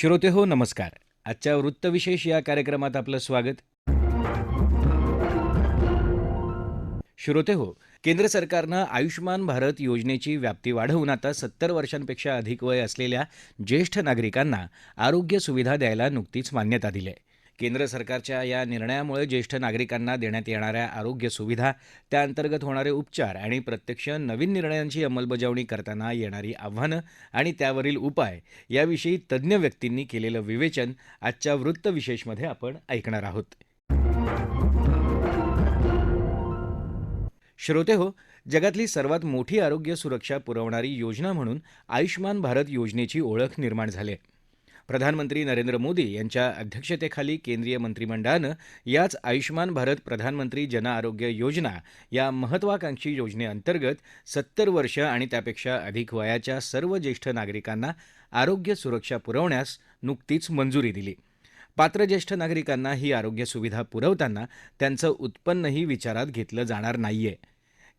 श्रोते हो नमस्कार. आजच्या वृत्तविशेष या कार्यक्रमात आपलं स्वागत. श्रोते हो केंद्र सरकारनं आयुष्मान भारत योजनेची व्याप्ती वाढवून आता सत्तर वर्षांपेक्षा अधिक वय असलेल्या ज्येष्ठ नागरिकांना आरोग्य सुविधा द्यायला नुकतीच मान्यता दिली आहे. केंद्र सरकारच्या या निर्णयामुळे ज्येष्ठ नागरिकांना देण्यात येणाऱ्या आरोग्य सुविधा त्याअंतर्गत होणारे उपचार आणि प्रत्यक्ष नवीन निर्णयांची अंमलबजावणी करताना येणारी आव्हानं आणि त्यावरील उपाय याविषयी तज्ज्ञ व्यक्तींनी केलेलं विवेचन आजच्या वृत्तविशेषमध्ये आपण ऐकणार आहोत. श्रोते हो जगातली सर्वात मोठी आरोग्य सुरक्षा पुरवणारी योजना म्हणून आयुष्मान भारत योजनेची ओळख निर्माण झाली आहे. प्रधानमंत्री नरेंद्र मोदी यांच्या अध्यक्षतेखाली केंद्रीय मंत्रिमंडळानं याच आयुष्मान भारत प्रधानमंत्री जन आरोग्य योजना या महत्वाकांक्षी योजनेअंतर्गत सत्तर वर्ष आणि त्यापेक्षा अधिक वयाच्या सर्व ज्येष्ठ नागरिकांना आरोग्य सुरक्षा पुरवण्यास नुकतीच मंजुरी दिली. पात्र ज्येष्ठ नागरिकांना ही आरोग्य सुविधा पुरवताना त्यांचं उत्पन्नही विचारात घेतलं जाणार नाहीये.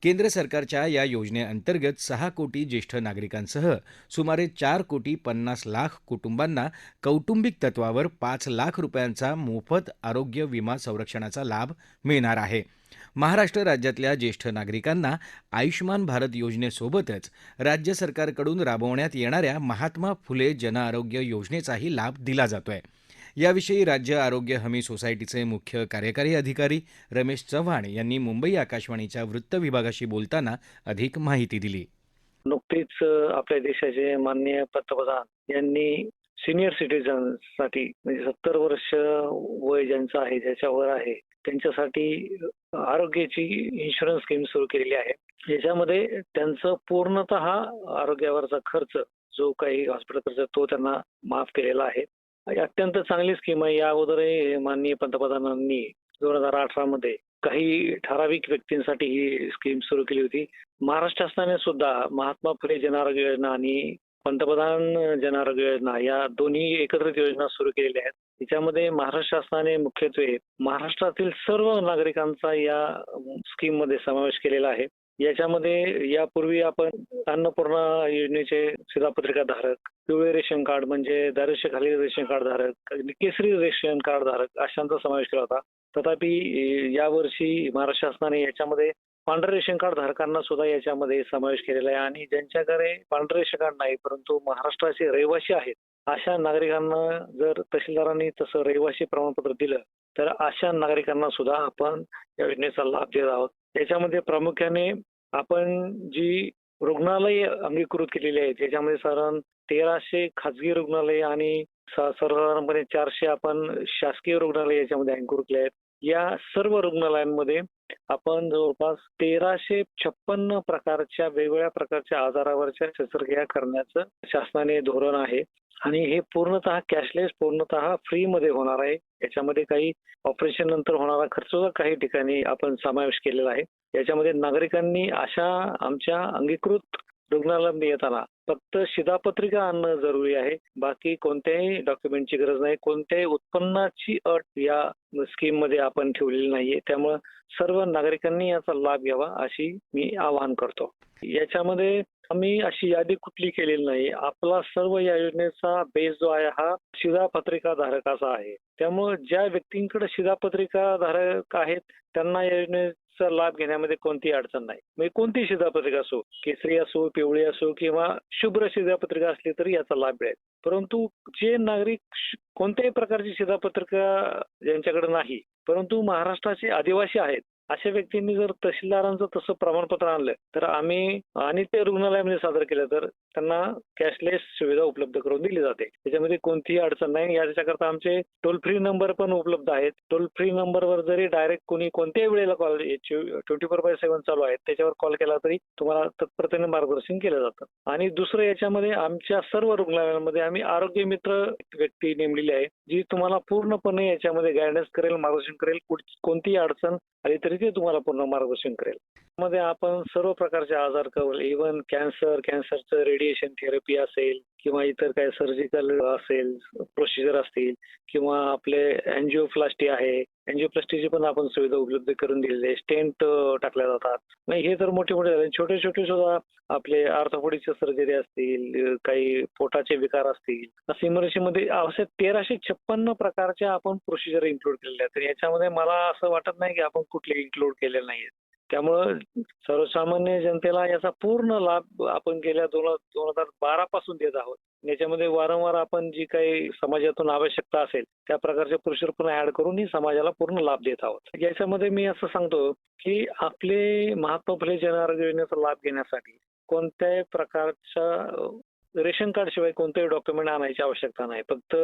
केंद्र सरकारच्या या योजनेअंतर्गत सहा कोटी ज्येष्ठ नागरिकांसह सुमारे चार कोटी पन्नास लाख कुटुंबांना कौटुंबिक तत्वावर पाच लाख रुपयांचा मोफत आरोग्य विमा संरक्षणाचा लाभ मिळणार आहे. महाराष्ट्र राज्यातल्या ज्येष्ठ नागरिकांना आयुष्मान भारत योजनेसोबतच राज्य सरकारकडून राबवण्यात येणाऱ्या महात्मा फुले जनआरोग्य योजनेचाही लाभ दिला जातोय. याविषयी राज्य आरोग्य हमी सोसायटीचे मुख्य कार्यकारी अधिकारी रमेश चव्हाण यांनी मुंबई आकाशवाणीच्या वृत्त विभागाशी बोलताना अधिक माहिती दिली. नुकतीच आपल्या देशाचे माननीय पंतप्रधान यांनी सिनियर सिटीजनसाठी म्हणजे सत्तर वर्ष वय ज्यांचं आहे ज्याच्यावर आहे त्यांच्यासाठी आरोग्याची इन्शुरन्स स्कीम सुरू केलेली आहे. याच्यामध्ये त्यांचं पूर्णतः आरोग्यावरचा खर्च जो काही हॉस्पिटल खर्च तो त्यांना माफ केलेला आहे. अत्यंत चांगली स्कीम आहे. या अगोदरही माननीय पंतप्रधानांनी दोन हजार अठरा मध्ये काही ठराविक व्यक्तींसाठी ही स्कीम सुरू केली होती. महाराष्ट्र शासनाने सुद्धा महात्मा फुले जनआरोग्य योजना आणि पंतप्रधान जनआरोग्य योजना या दोन्ही एकत्रित योजना सुरू केलेल्या आहेत. त्याच्यामध्ये महाराष्ट्र शासनाने मुख्यत्वे महाराष्ट्रातील सर्व नागरिकांचा या स्कीममध्ये समावेश केलेला आहे. याच्यामध्ये यापूर्वी आपण अन्नपूर्णा योजनेचे शिधापत्रिका धारक पिवळे रेशन कार्ड म्हणजे दारिद्र्य खाली रेशन कार्ड धारक केसरी रेशन कार्ड धारक अशांचा समावेश केला होता. तथापि यावर्षी महाराष्ट्र शासनाने याच्यामध्ये पांढरे रेशन कार्ड धारकांना सुद्धा याच्यामध्ये समावेश केलेला आहे. आणि ज्यांच्याकडे पांढरे रेशन कार्ड नाही परंतु महाराष्ट्राचे रहिवासी आहेत अशा नागरिकांना जर तहसीलदारांनी तसं रहिवासी प्रमाणपत्र दिलं तर अशा नागरिकांना सुद्धा आपण या योजनेचा लाभ देत आहोत. याच्यामध्ये प्रामुख्याने आपण जी रुग्णालय अंगीकृत केलेली आहेत याच्यामध्ये साधारण तेराशे खाजगी रुग्णालय आणि सर्वसाधारणपणे चारशे आपण शासकीय रुग्णालय याच्यामध्ये अंकुर केले आहेत. या सर्व रुग्णालयांमध्ये आपण जवळपास तेराशे छप्पन्न प्रकारच्या वेगवेगळ्या प्रकारच्या आजारावरच्या शस्त्रक्रिया करण्याचं शासनाने धोरण आहे. आणि हे पूर्णतः कॅशलेस पूर्णतः फ्री मध्ये होणार आहे. याच्यामध्ये काही ऑपरेशन नंतर होणारा खर्च काही ठिकाणी आपण समावेश केलेला आहे. याच्यामध्ये नागरिकांनी अशा आमच्या अंगीकृत रुग्णालयामध्ये येताना. फक्त शिधापत्रिका आणणं जरुरी आहे. बाकी कोणत्याही डॉक्युमेंटची गरज नाही. कोणत्याही उत्पन्नाची अट या स्कीममध्ये आपण ठेवलेली नाहीये. त्यामुळे सर्व नागरिकांनी याचा लाभ घ्यावा अशी मी आवाहन करतो. याच्यामध्ये आम्ही अशी यादी कुठली केलेली नाही. आपला सर्व या योजनेचा बेस जो आहे हा शिधापत्रिका धारकाचा आहे. त्यामुळे ज्या व्यक्तींकडे शिधापत्रिका धारक आहेत त्यांना या चा लाभ घेण्यामध्ये कोणतीही अडचण नाही. म्हणजे कोणती शिधापत्रिका असो केसरी असो पिवळी असो किंवा शुभ्र शिधापत्रिका असली तरी याचा लाभ मिळेल. परंतु जे नागरिक कोणत्याही प्रकारची शिधापत्रिका ज्यांच्याकडे नाही परंतु महाराष्ट्राचे आदिवासी आहेत अशा व्यक्तींनी जर तहसीलदारांचं तसं प्रमाणपत्र आणलं तर आम्ही आणि ते रुग्णालयामध्ये सादर केलं तर त्यांना कॅशलेस सुविधा उपलब्ध करून दिली जाते. त्याच्यामध्ये कोणतीही अडचण नाही. याच्याकरता आमचे टोल फ्री नंबर पण उपलब्ध आहेत. टोल फ्री नंबरवर जरी डायरेक्ट कोणी कोणत्याही वेळेला call twenty four by seven चालू आहेत. त्याच्यावर कॉल केला तरी तुम्हाला तत्परतेने मार्गदर्शन केलं जातं. आणि दुसरं याच्यामध्ये आमच्या सर्व रुग्णालयांमध्ये आम्ही आरोग्य मित्र व्यक्ती नेमलेली आहे जी तुम्हाला पूर्णपणे याच्यामध्ये गायडन्स करेल मार्गदर्शन करेल. कोणतीही अडचण आली तरी ते तुम्हाला पूर्ण मार्गदर्शन करेल. मध्ये आपण सर्व प्रकारचे आजार कवर इव्हन कॅन्सर कॅन्सरचं रेडिएशन थेरपी असेल किंवा इतर काही सर्जिकल असेल प्रोसिजर असतील किंवा आपले अँजिओप्लास्टी आहे अँजिओप्लास्टीची पण आपण सुविधा उपलब्ध करून दिलेली आहे. स्टेंट टाकल्या जातात. नाही हे तर मोठे मोठे झाले. छोटे छोटे सुद्धा आपले आर्थोपोडीचे सर्जरी असतील काही पोटाचे विकार असतील. असं इमर्जन्सीमध्ये असे तेराशे छप्पन्न प्रकारच्या आपण प्रोसिजर इन्क्लूड केलेल्या आहेत. तर याच्यामध्ये मला असं वाटत नाही की आपण कुठले इन्क्लूड केलेले नाहीत त्यामुळं सर्वसामान्य जनतेला याचा पूर्ण लाभ आपण गेल्या दोन दोन हजार बारा पासून देत आहोत. याच्यामध्ये वारंवार आपण जी काही समाजातून आवश्यकता असेल त्या प्रकारचे पुरुषार्पण ऍड करून ही समाजाला पूर्ण लाभ देत आहोत. याच्यामध्ये मी असं सांगतो की आपले महात्मा फुले जन आरोग्य योजनेचा लाभ घेण्यासाठी कोणत्याही प्रकारच्या रेशन कार्ड शिवाय कोणतेही डॉक्युमेंट आणायची आवश्यकता नाही. फक्त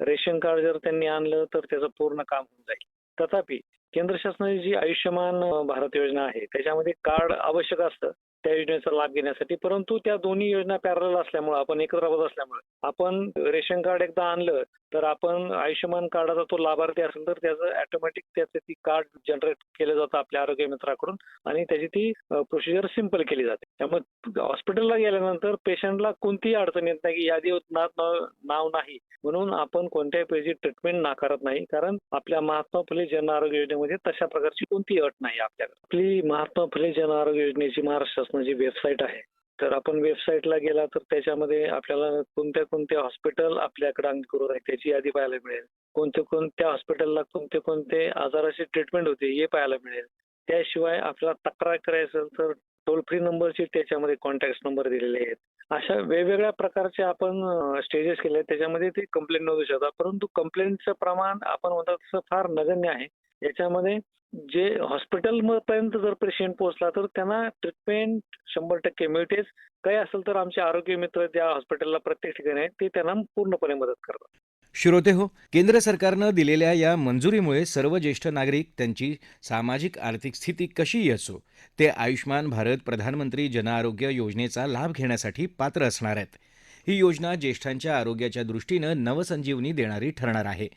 रेशन कार्ड जर त्यांनी आणलं तर त्याचं पूर्ण काम होऊन जाईल. तथापि केंद्र शासनाची जी आयुष्यमान भारत योजना आहे त्याच्यामध्ये कार्ड आवश्यक असतं. त्या योजनेचा लाभ घेण्यासाठी. परंतु त्या दोन्ही योजना पॅरल असल्यामुळे आपण एकत्र होत असल्यामुळे आपण रेशन कार्ड एकदा आणलं तर आपण आयुष्यमान कार्डाचा तो लाभार्थी असेल तर त्याचं ऑटोमॅटिक त्याचं ती कार्ड जनरेट केलं जातं आपल्या आरोग्य मित्राकडून आणि त्याची ती प्रोसिजर सिंपल केली जाते. त्यामुळे हॉस्पिटलला गेल्यानंतर पेशंटला कोणतीही अडचण येत नाही की यादी नाव नाव नाही. म्हणून आपण कोणत्याही पेजी ट्रीटमेंट नाकारत नाही. कारण आपल्या महात्मा फुले जन आरोग्य योजनेमध्ये तशा प्रकारची कोणतीही अट नाही आपल्याकडे. आपली महात्मा फुले जन आरोग्य योजनेची महाराष्ट्र शासनाची वेबसाईट आहे तर आपण वेबसाईटला गेला तर त्याच्यामध्ये आपल्याला कोणत्या कोणत्या हॉस्पिटल आपल्याकडे अंगीकृत आहे त्याची यादी पाहायला मिळेल. कोणत्या कोणत्या हॉस्पिटलला कोणते कोणते आजाराची ट्रीटमेंट होते हे पाहायला मिळेल. त्याशिवाय आपल्याला तक्रार करायचं असेल तर टोल फ्री नंबरचे त्याच्यामध्ये कॉन्टॅक्ट नंबर दिलेले आहेत. अशा वेगवेगळ्या प्रकारचे आपण स्टेजेस केले आहेत. त्याच्यामध्ये ते कंप्लेंट नोंदवू शकतात परंतु कंप्लेंटचं प्रमाण आपण म्हणतात तसं फार नगण्य आहे. याच्यामध्ये जे हॉस्पिटल पर्यंत जर पेशंट पोहोचला तर त्यांना ट्रीटमेंट शंभर टक्के मिळतेच. काही असेल तर आमचे आरोग्य मित्र ज्या हॉस्पिटलला प्रत्येक ठिकाणी आहेत ते त्यांना पूर्णपणे मदत करतात. श्रोते हो केंद्र सरकारनं दिलेल्या या मंजुरीमुळे सर्व ज्येष्ठ नागरिक त्यांची सामाजिक आर्थिक स्थिती कशीही असो ते आयुष्मान भारत प्रधानमंत्री जनआरोग्य योजनेचा लाभ घेण्यासाठी पात्र असणार आहेत. ही योजना ज्येष्ठांच्या आरोग्याच्या दृष्टीनं नवसंजीवनी देणारी ठरणार आहे.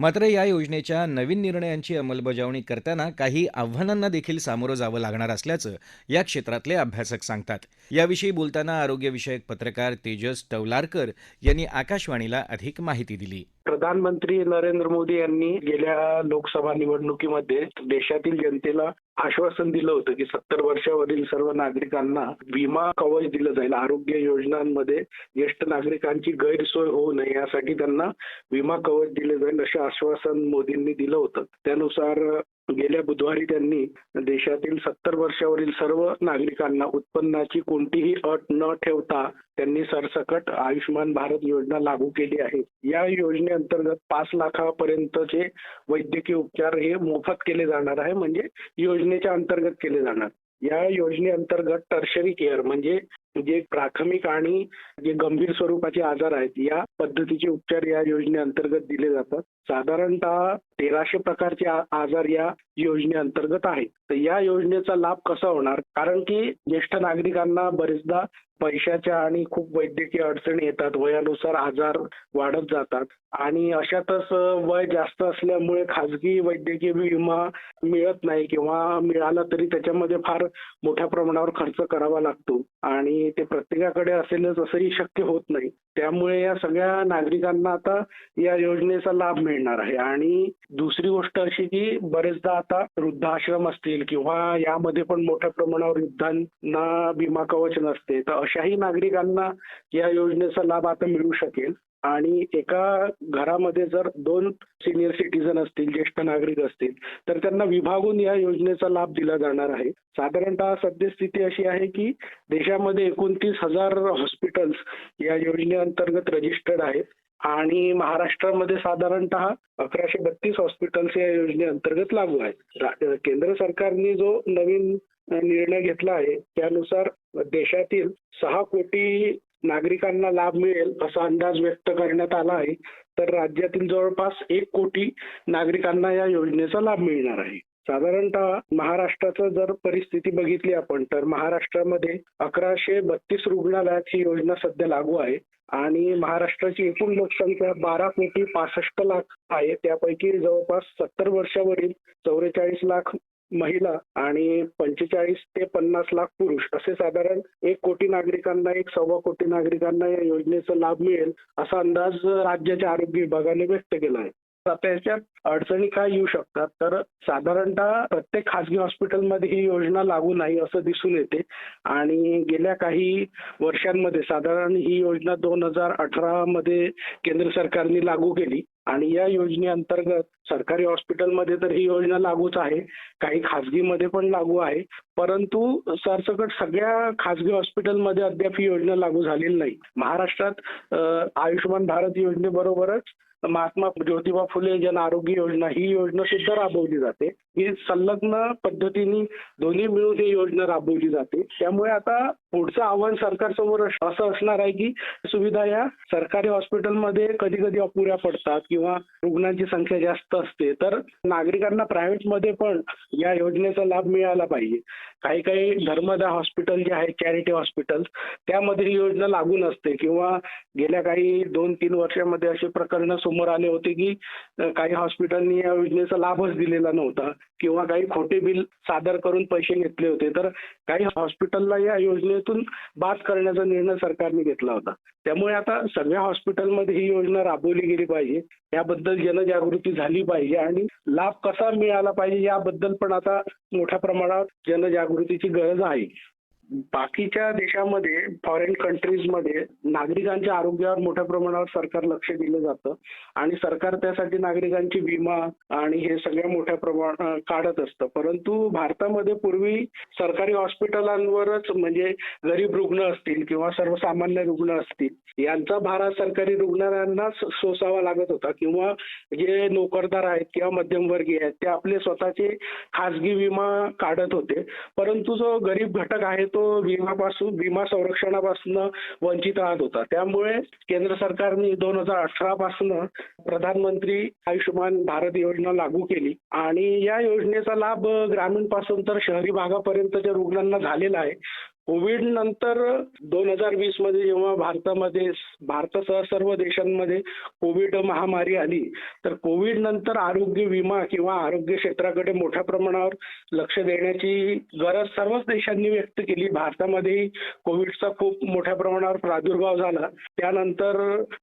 मात्र या योजनेच्या नवीन निर्णयांची अंमलबजावणी करताना काही आव्हानांना देखील सामोरं जावं लागणार असल्याचं या क्षेत्रातले अभ्यासक सांगतात. याविषयी बोलताना आरोग्यविषयक पत्रकार तेजस टवलारकर यांनी आकाशवाणीला अधिक माहिती दिली. प्रधानमंत्री नरेंद्र मोदी यांनी गेल्या लोकसभा निवडणुकीमध्ये देशातील जनतेला आश्वासन दिलं होतं की सत्तर वर्षावरील सर्व नागरिकांना विमा कवच दिलं जाईल. आरोग्य योजनांमध्ये ज्येष्ठ नागरिकांची गैरसोय होऊ नये यासाठी त्यांना विमा कवच दिले जाईल असं आश्वासन मोदींनी दिलं होतं. त्यानुसार गेल्या बुधवारी त्यांनी देशातील सत्तर वर्षावरील सर्व नागरिकांना उत्पन्नाची कोणतीही अट न ठेवता त्यांनी सरसकट आयुष्यमान भारत योजना लागू केली आहे. या योजनेअंतर्गत पाच लाखापर्यंतचे वैद्यकीय उपचार हे मोफत केले जाणार आहे म्हणजे योजनेच्या अंतर्गत केले जाणार. या योजनेअंतर्गत टर्शरी केअर म्हणजे जे प्राथमिक आणि जे गंभीर स्वरूपाचे आजार आहेत या पद्धतीचे उपचार या योजनेअंतर्गत दिले जातात. साधारणतः तेराशे प्रकारचे आजार या योजनेअंतर्गत आहेत. तर या योजनेचा लाभ कसा होणार? कारण की ज्येष्ठ नागरिकांना बरेचदा पैशाच्या आणि खूप वैद्यकीय अडचणी येतात. वयानुसार आजार वाढत जातात. आणि अशातच वय जास्त असल्यामुळे खाजगी वैद्यकीय विमा मिळत नाही किंवा मिळाला तरी त्याच्यामध्ये फार मोठ्या प्रमाणावर खर्च करावा लागतो. आणि ते प्रत्येकाकडे असेलच असंही शक्य होत नाही. त्यामुळे या सगळ्या नागरिकांना आता या योजनेचा लाभ मिळणार आहे. आणि दुसरी गोष्ट अशी की बरेचदा आता वृद्धाश्रम असतील किंवा यामध्ये पण मोठ्या प्रमाणावर वृद्धांना विमा कवच नसते. तर अशाही नागरिकांना या योजनेचा लाभ आता मिळू शकेल. आणि एका घरामध्ये जर दोन सिनियर सिटीजन असतील ज्येष्ठ नागरिक असतील तर त्यांना विभागून या योजनेचा लाभ दिला जाणार आहे. साधारणतः सद्यस्थिती अशी आहे की देशामध्ये एकोणतीस हजार हॉस्पिटल्स या योजनेअंतर्गत रजिस्टर्ड आहेत आणि महाराष्ट्रामध्ये साधारणतः अकराशे बत्तीस हॉस्पिटल्स या योजनेअंतर्गत लागू आहेत. केंद्र सरकारने जो नवीन निर्णय घेतला आहे त्यानुसार देशातील सहा कोटी नागरिकांना लाभ मिळेल असा अंदाज व्यक्त करण्यात आला आहे. तर राज्यातील जवळपास एक कोटी नागरिकांना या योजनेचा लाभ मिळणार आहे. साधारणतः महाराष्ट्राचं जर परिस्थिती बघितली आपण तर महाराष्ट्रामध्ये अकराशे बत्तीस रुग्णालयात ही योजना सध्या लागू आहे आणि महाराष्ट्राची एकूण लोकसंख्या बारा कोटी पासष्ट लाख आहे. त्यापैकी जवळपास सत्तर वर्षावरील चौवेचाळीस लाख महिला आणि पंचेचाळीस ते पन्नास लाख पुरुष असे साधारण एक कोटी नागरिकांना एक सव्वा कोटी नागरिकांना या योजनेचा लाभ मिळेल असा अंदाज राज्याच्या आरोग्य विभागाने व्यक्त केला आहे. आता याच्यात अडचणी काय येऊ शकतात? तर साधारणतः प्रत्येक खासगी हॉस्पिटलमध्ये ही योजना लागू नाही असं दिसून येते. आणि गेल्या काही वर्षांमध्ये साधारण ही योजना दोन हजार अठरा मध्ये केंद्र सरकारने लागू केली. आणि या योजनेअंतर्गत सरकारी हॉस्पिटलमध्ये तर ही योजना लागूच आहे. काही खासगीमध्ये पण लागू आहे. परंतु सरसकट सगळ्या खाजगी हॉस्पिटलमध्ये अद्याप ही योजना लागू झालेली नाही. महाराष्ट्रात आयुष्यमान भारत योजनेबरोबरच महात्मा ज्योतिबा फुले जन आरोग्य योजना ही योजना सुद्धा राबवली जाते. ही संलग्न पद्धतीने दोन्ही मिळून ही योजना राबवली जाते. त्यामुळे आता पुढचं आव्हान सरकारसमोर असं असणार आहे की सुविधा या सरकारी हॉस्पिटलमध्ये कधी कधी अपुऱ्या पडतात किंवा रुग्णांची संख्या जास्त असते तर नागरिकांना प्रायव्हेटमध्ये पण या योजनेचा लाभ मिळाला पाहिजे. काही काही धर्मदा हॉस्पिटल जे आहेत चॅरिटी हॉस्पिटल त्यामध्ये ही योजना लागू नसते किंवा गेल्या काही दोन तीन वर्षामध्ये असे प्रकरण समोर आले होते की काही हॉस्पिटलनी या योजनेचा लाभच दिलेला नव्हता किंवा काही खोटे बिल सादर करून पैसे घेतले होते. तर काही हॉस्पिटलला या योजनेतून बाद करण्याचा निर्णय सरकारने घेतला होता. त्यामुळे आता सगळ्या हॉस्पिटलमध्ये ही योजना राबवली गेली पाहिजे. याबद्दल जनजागृती झाली पाहिजे आणि लाभ कसा मिळाला पाहिजे याबद्दल पण आता मोठ्या प्रमाणात जनजागृतीची गरज आहे. बाकीच्या देशामध्ये फॉरेन कंट्रीजमध्ये नागरिकांच्या आरोग्यावर मोठ्या प्रमाणावर सरकार लक्ष दिलं जातं. आणि सरकार त्यासाठी नागरिकांची विमा आणि हे सगळ्या मोठ्या प्रमाणात काढत असतं. परंतु भारतामध्ये पूर्वी सरकारी हॉस्पिटलांवरच म्हणजे गरीब रुग्ण असतील किंवा सर्वसामान्य रुग्ण असतील यांचा भार सरकारी रुग्णालयांना सोसावा लागत होता. किंवा जे नोकरदार आहेत किंवा मध्यमवर्गीय आहेत ते आपले स्वतःचे खासगी विमा काढत होते. परंतु जो गरीब घटक आहे तो विमापासून विमा संरक्षणापासून वंचित राहत होता. त्यामुळे केंद्र सरकारने दोन हजार अठरा पासून प्रधानमंत्री आयुष्यमान भारत योजना लागू केली. आणि या योजनेचा लाभ ग्रामीणपासून तर शहरी भागापर्यंतच्या रुग्णांना झालेला आहे. कोविड नंतर दोन हजार वीसमध्ये जेव्हा भारतामध्ये भारतासह सर्व देशांमध्ये कोविड महामारी आली तर कोविड नंतर आरोग्य विमा किंवा आरोग्य क्षेत्राकडे मोठ्या प्रमाणावर लक्ष देण्याची गरज सर्वच देशांनी व्यक्त केली. भारतामध्येही कोविडचा खूप मोठ्या प्रमाणावर प्रादुर्भाव झाला. त्यानंतर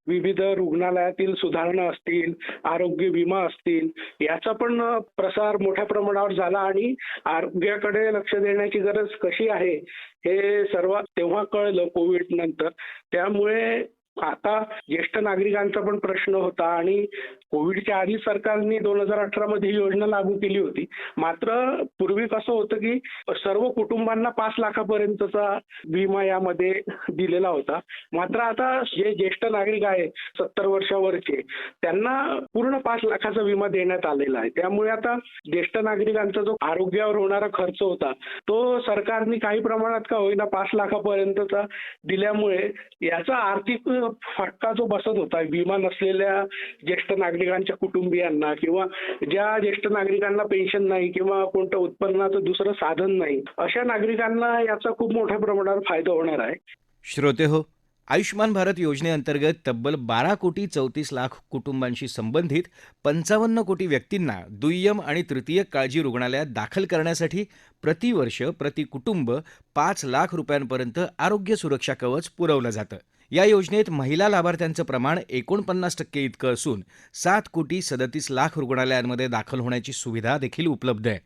विविध रुग्णालयातील सुधारणा असतील आरोग्य विमा असतील याचा पण प्रसार मोठ्या प्रमाणावर झाला आणि आरोग्याकडे लक्ष देण्याची गरज कशी आहे हे सर्वात तेव्हा कळलं कोविड नंतर. त्यामुळे आता ज्येष्ठ नागरिकांचा पण प्रश्न होता आणि कोविडच्या आधी सरकारने दोन हजार अठरा मध्ये ही योजना लागू केली होती. मात्र पूर्वी कसं होतं की सर्व कुटुंबांना पाच लाखापर्यंतचा विमा यामध्ये दिलेला होता. मात्र आता जे ज्येष्ठ नागरिक आहेत सत्तर वर्षावरचे त्यांना पूर्ण पाच लाखाचा विमा देण्यात आलेला आहे. त्यामुळे आता ज्येष्ठ नागरिकांचा जो आरोग्यावर होणारा खर्च होता तो सरकारने काही प्रमाणात का होईना पाच लाखापर्यंतचा दिल्यामुळे याचा आर्थिक फटका जो बसत होता विमा नसलेल्या ज्येष्ठ नागरिक नागरिकांच्या कुटुंबियांना किंवा ज्या ज्येष्ठ नागरिकांना पेन्शन नाही किंवा कोणतं उत्पन्नाचं दुसरं साधन नाही अशा नागरिकांना याचा खूप मोठ्या प्रमाणावर फायदा होणार आहे. श्रोते हो आयुष्मान भारत योजनेअंतर्गत तब्बल बारा कोटी चौतीस लाख कुटुंबांशी संबंधित पंचावन्न कोटी व्यक्तींना दुय्यम आणि तृतीय काळजी रुग्णालयात दाखल करण्यासाठी प्रतिवर्ष प्रति कुटुंब पाच लाख रुपयांपर्यंत आरोग्य सुरक्षा कवच पुरवलं जातं. या योजनेत महिला लाभार्थ्यांचं प्रमाण एकोणपन्नास टक्के इतकं असून सात कोटी सदतीस लाख रुग्णालयांमध्ये दाखल होण्याची सुविधा देखील उपलब्ध आहे.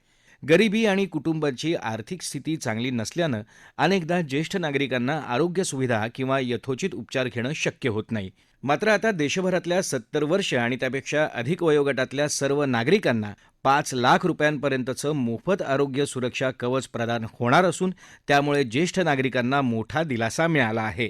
गरिबी आणि कुटुंबाची आर्थिक स्थिती चांगली नसल्यानं अनेकदा ज्येष्ठ नागरिकांना आरोग्य सुविधा किंवा यथोचित उपचार घेणं शक्य होत नाही. मात्र आता देशभरातल्या सत्तर वर्ष आणि त्यापेक्षा अधिक वयोगटातल्या सर्व नागरिकांना पाच लाख रुपयांपर्यंतचं मोफत आरोग्य सुरक्षा कवच प्रदान होणार असून त्यामुळे ज्येष्ठ नागरिकांना मोठा दिलासा मिळाला आहे.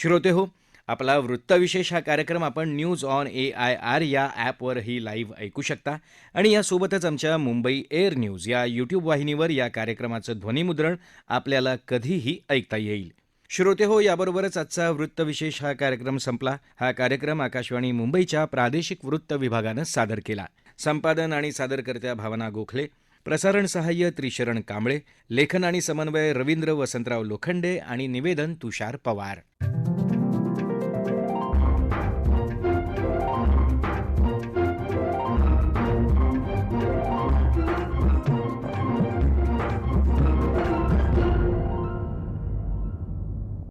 श्रोते हो आपला वृत्तविशेष हा कार्यक्रम आपण news on A I R या ॲपवरही लाईव्ह ऐकू शकता. आणि यासोबतच आमच्या मुंबई एअर न्यूज या यूट्यूब वाहिनीवर या कार्यक्रमाचं ध्वनिमुद्रण आपल्याला कधीही ऐकता येईल. श्रोते हो याबरोबरच आजचा वृत्तविशेष हा कार्यक्रम संपला. हा कार्यक्रम आकाशवाणी मुंबईच्या प्रादेशिक वृत्त विभागानं सादर केला. संपादन आणि सादरकर्त्या भावना गोखले प्रसारण सहाय्य त्रिशरण कांबळे लेखन आणि समन्वय रवींद्र वसंतराव लोखंडे आणि निवेदन तुषार पवार.